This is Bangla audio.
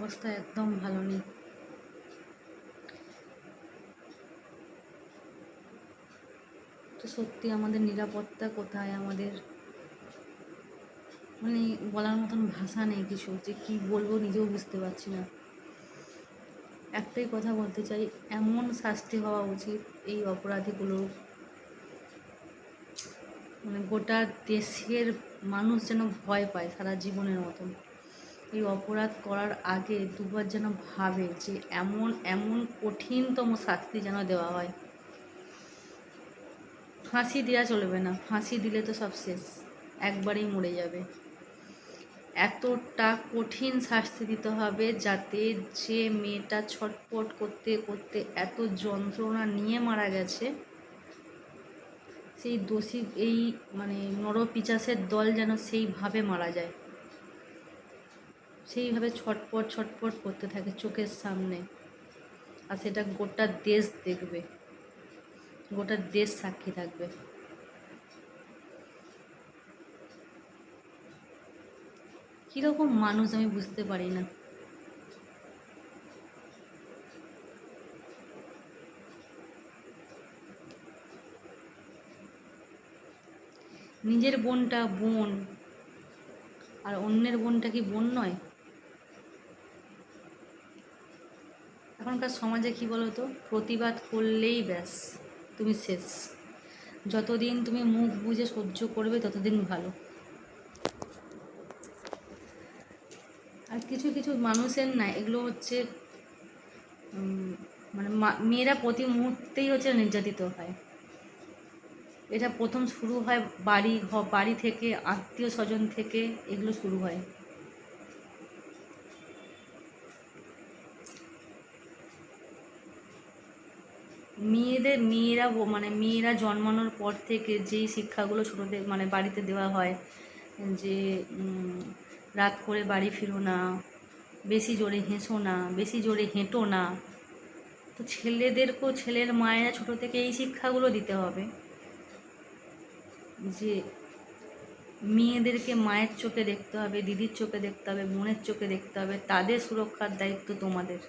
অবস্থা একদম ভালো নেই। তো সত্যি আমাদের নিরাপত্তা কোথায়? আমাদের মানে বলার মতন ভাষা নেই কিছু যে কি বলব নিজেও বুঝতে পারছি না। একটাই কথা বলতে চাই, এমন শাস্তি হওয়া উচিত এই অপরাধীগুলো। মানে গোটা দেশের মানুষ যেন ভয় পায় সারা জীবনের মতন। এই অপরাধ করার আগে দুবার যেন ভাবে যে এমন এমন কঠিনতম শাস্তি যেন দেওয়া হয়। ফাঁসি দেওয়া চলবে না। ফাঁসি দিলে তো সব শেষ। একবারেই মরে যাবে। এতটা কঠিন শাস্তি দিতে হবে যাতে যে মেয়েটা ছটপট করতে করতে এত যন্ত্রণা নিয়ে মারা গেছে, সেই দোষী, এই মানে নরপিচাসের দল যেন সেইভাবে মারা যায়। সেইভাবে ছটপট ছটপট করতে থাকে চোখের সামনে। আর সেটা গোটা দেশ দেখবে। গোটা দেশ সাক্ষী থাকবে। কীরকম মানুষ আমি বুঝতে পারি না। নিজের বোনটা বোন, আর অন্যের বোনটা কি বোন নয়? এখনকার সমাজে কি বলো তো প্রতিবাদ করলেই ব্যাস, তুমি শেষ। যতদিন তুমি মুখ বুঝে সহ্য করবে, ততদিন ভালো। আর কিছু কিছু মানুষের না, এগুলো হচ্ছে মানে মেয়েরা প্রতি মুহূর্তেই হচ্ছে নির্যাতিত হয়। এটা প্রথম শুরু হয় বাড়ি বাড়ি থেকে আত্মীয় স্বজন থেকে এগুলো শুরু হয়। মেয়েদের মেয়েরা মানে মেয়েরা জন্মানোর পর থেকে যেই শিক্ষাগুলো ছোটোদের মানে বাড়িতে দেওয়া হয়, যে রাত করে বাড়ি ফিরো না, বেশি জোরে হেসো না, বেশি জোরে হেঁটো না, তো ছেলেদেরকেও, ছেলের মায়েরা ছোটো থেকে এই শিক্ষাগুলো দিতে হবে, যে মেয়েদেরকে মায়ের চোখে দেখতে হবে, দিদির চোখে দেখতে হবে, বোনের চোখে দেখতে হবে, তাদের সুরক্ষার দায়িত্ব তোমাদের।